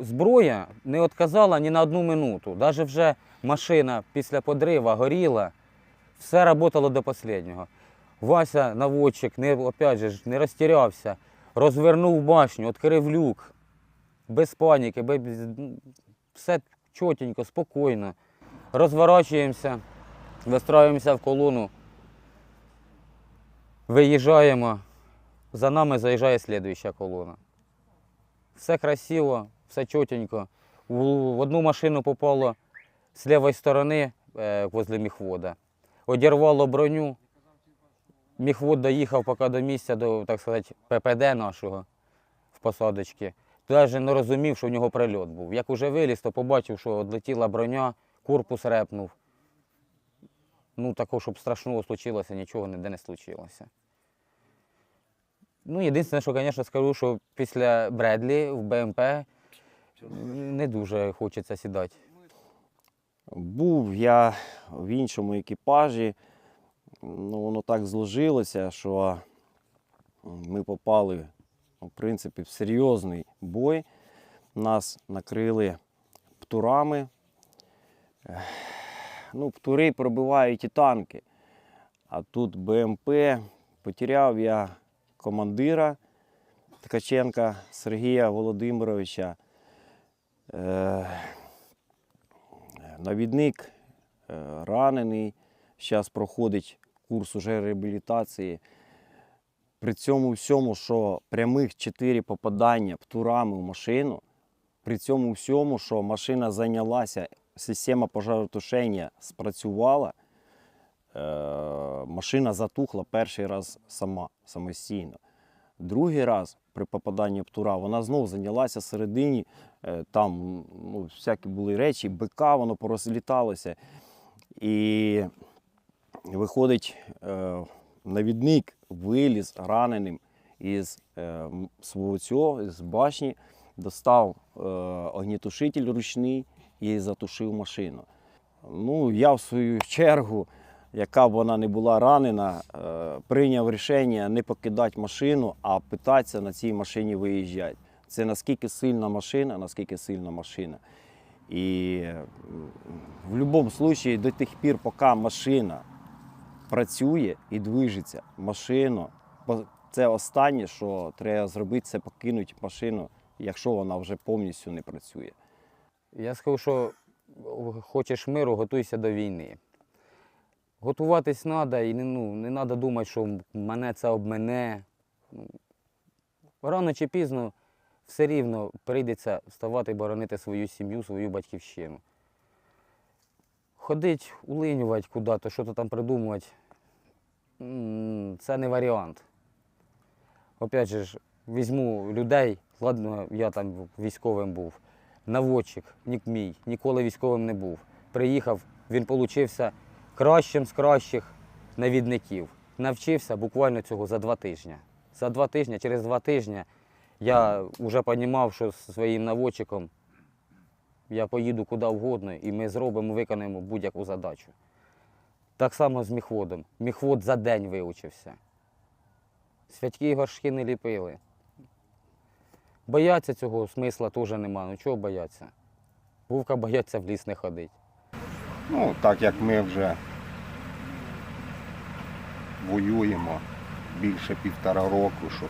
зброя не відказала ні на одну минуту. Навіть вже машина після подрива горіла, все працювало до останнього. Вася наводчик не, опять же, не розтірявся, розвернув башню, відкрив люк, без паніки, без, все чотенько, спокійно. Розворачуємося, вистраюємося в колону, виїжджаємо, за нами заїжджає слідуюча колона. Все красиво, все чотенько. В, одну машину попало з лівої сторони е, возле міхвода. Одірвало броню. Міхвод доїхав поки до місця, до, так сказати, ППД нашого в посадочці. Навіть не розумів, що в нього прильот був. Як уже виліз, то побачив, що відлетіла броня, корпус репнув. Ну, такого, щоб страшного случилося, нічого ніде не случилося. Ну, єдине, що, звісно, скажу, що після Бредлі в БМП не дуже хочеться сідати. Був я в іншому екіпажі. Ну, воно так зложилося, що ми попали, в принципі, в серйозний бой. Нас накрили птурами. Ну, птури пробивають і танки. А тут БМП. Потеряв я командира Ткаченка Сергія Володимировича. Е, Навідник е, ранений, зараз проходить курс уже реабілітації. При цьому всьому, що прямих 4 попадання птурами в машину, при цьому всьому, що машина зайнялася, система пожаротушення спрацювала, е, машина затухла перший раз сама, самостійно. Другий раз при попаданні птура вона знов зайнялася всередині, е, там ну, всякі були речі, бика, воно порозліталося. І виходить, е, навідник виліз раненим із е, свого цього, з башні, достав огнітушитель ручний і затушив машину. Ну, я в свою чергу, яка б вона не була ранена, е, прийняв рішення не покидати машину, а питатися на цій машині виїжджати. Це наскільки сильна машина, наскільки сильна машина. І в будь-якому випадку до тих пір, поки машина працює і движеться, машину, це останнє, що треба зробити, це покинути машину, якщо вона вже повністю не працює. Я скажу, що хочеш миру, готуйся до війни. Готуватись треба і не, ну, не треба думати, що мене це обмене. Ну, Рано чи пізно все рівно прийдеться вставати боронити свою сім'ю, свою батьківщину. Ходить, улинювати куди-то, що-то там придумувати, це не варіант. Опять же, візьму людей, ладно, я там військовим був, наводчик, нік мій, ніколи військовим не був. Приїхав, він получився кращим з кращих навідників. Навчився буквально цього за два тижні. За два тижні, через два тижні я вже розумів, що зі своїм наводчиком я поїду куди угодно і ми зробимо, виконаємо будь-яку задачу. Так само з міхводом. Міхвод за день вивчився. Святки горшки не ліпили. Бояться цього смисла теж нема. Ну чого бояться? Вовка бояться в ліс не ходить. Ну, так як ми вже воюємо більше півтора року, що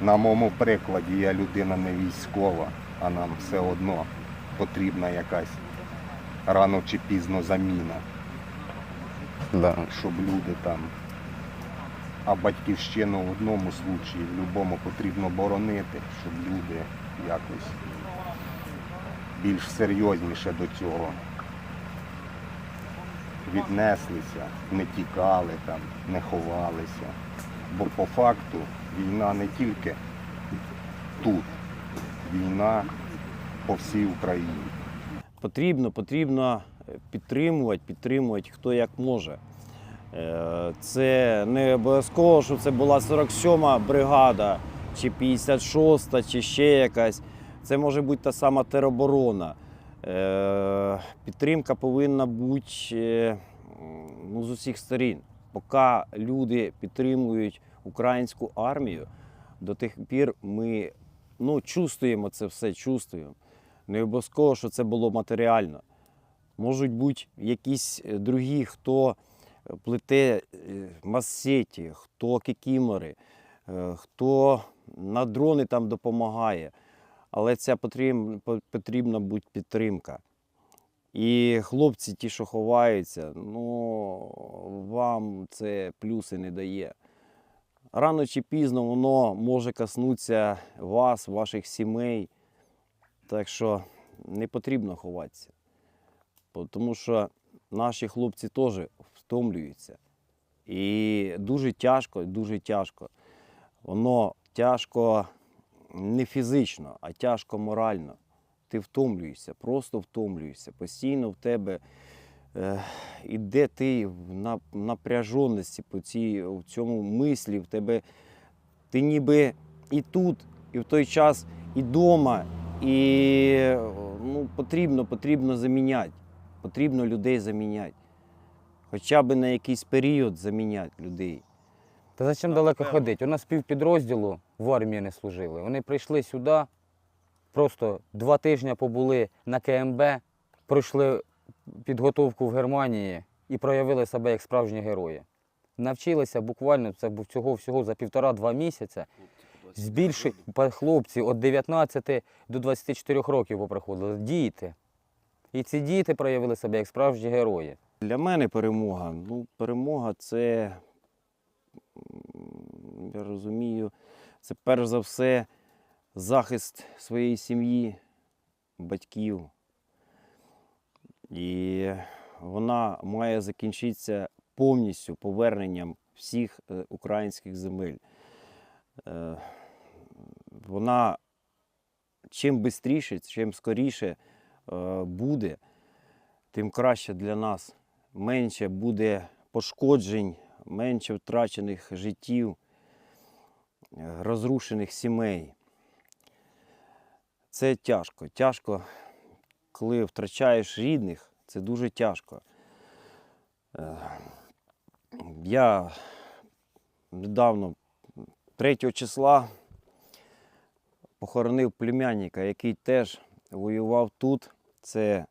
на моєму прикладі я людина не військова, а нам все одно потрібна якась рано чи пізно заміна, Да. щоб люди там. А батьківщину в одному случаї, в будь-якому потрібно боронити, щоб люди якось більш серйозніше до цього віднеслися, не тікали там, не ховалися. Бо по факту війна не тільки тут, війна по всій Україні. Потрібно, потрібно підтримувати, підтримувати хто як може. Е, Це не обов'язково, щоб це була 47-ма бригада, чи 56-та, чи ще якась. Це може бути та сама тероборона. Е, Підтримка повинна бути е, ну, з усіх сторін. Поки люди підтримують українську армію, до тих пір ми ну, чувствуємо це все, чувствуємо. Не обов'язково, що це було матеріально. Можуть бути якісь е, другі, хто плете массеті, хто кікімори, хто на дрони там допомагає. Але це потрібна, потрібна бути підтримка. І хлопці, ті, що ховаються, ну вам це плюси не дає. Рано чи пізно воно може коснутися вас, ваших сімей. Так що не потрібно ховатися. Тому що наші хлопці теж втомлюються. І дуже тяжко, дуже тяжко. Воно тяжко не фізично, а тяжко морально. Ти втомлюєшся, просто втомлюєшся. Постійно в тебе е, іде ти в напряженості по цій, в цьому мислі, в тебе ти ніби і тут, і в той час, і вдома. І ну, потрібно, потрібно заміняти. Потрібно людей заміняти. Хоча б на якийсь період заміняти людей. Та зачем Ну, далеко напевно. ходити? У нас півпідрозділу в армії не служили. Вони прийшли сюди, просто два тижні побули на КМБ, пройшли підготовку в Германії і проявили себе як справжні герої. Навчилися буквально це був цього всього за півтора-два місяця. Збільши хлопці від 19 до 24 років поприходили. Діти. І ці діти проявили себе як справжні герої. Для мене перемога. Ну, перемога це, я розумію, це перш за все захист своєї сім'ї, батьків. І вона має закінчитися повністю поверненням всіх е, українських земель. Е, Вона чим швидше, чим скоріше е, буде, тим краще для нас. Менше буде пошкоджень, менше втрачених життів, розрушених сімей. Це тяжко. Тяжко, коли втрачаєш рідних, це дуже тяжко. Е, Я недавно, 3 числа, похоронив племянника, який теж воював тут. Це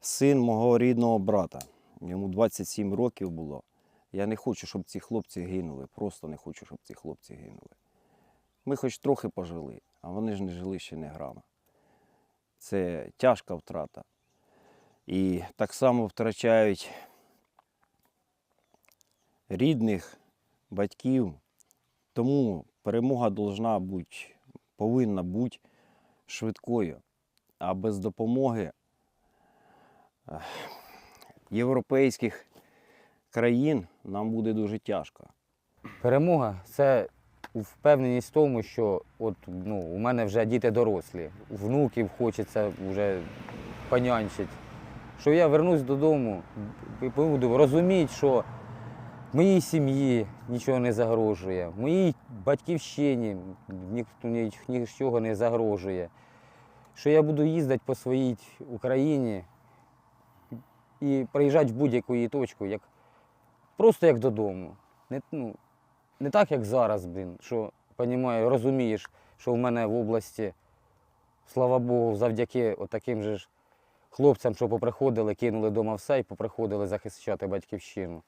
син мого рідного брата. Йому 27 років було. Я не хочу, щоб ці хлопці гинули. Просто не хочу, щоб ці хлопці гинули. Ми хоч трохи пожили, а вони ж не жили ще не грама. Це тяжка втрата. І так само втрачають рідних, батьків. Тому перемога должна бути, повинна бути швидкою. А без допомоги європейських країн нам буде дуже тяжко. Перемога це впевненість в тому, що от, ну, у мене вже діти дорослі, внуків хочеться вже понянчити. Що я вернусь додому і буду розуміти, що моїй сім'ї нічого не загрожує, моїй батьківщині ніхто нічого не загрожує. Що я буду їздити по своїй Україні і приїжджати в будь-яку її точку, як, просто як додому. Не, ну, не так, як зараз, блін, що понімаю, розумієш, що в мене в області, слава Богу, завдяки таким же ж хлопцям, що поприходили, кинули вдома все і поприходили захищати батьківщину.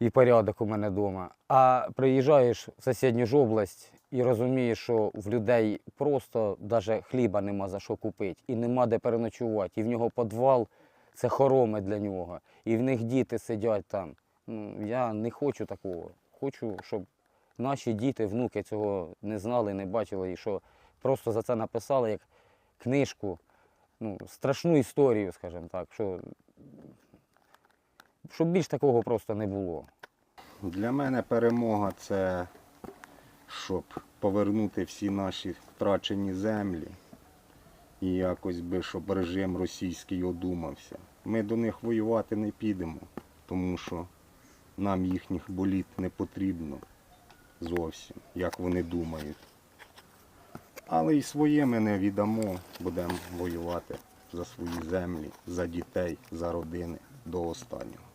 І порядок у мене вдома. А приїжджаєш в сусідню ж область і розумієш, що в людей просто навіть хліба нема за що купити, і нема де переночувати. І в нього підвал це хороми для нього. І в них діти сидять там. Ну, я не хочу такого. Хочу, щоб наші діти, внуки цього не знали, не бачили, і що просто за це написали як книжку, ну, страшну історію, скажімо так, що, щоб більш такого просто не було. Для мене перемога це щоб повернути всі наші втрачені землі і якось би, щоб режим російський одумався. Ми до них воювати не підемо, тому що нам їхніх боліт не потрібно зовсім, як вони думають. Але і своє ми не віддамо, будемо воювати за свої землі, за дітей, за родини до останнього.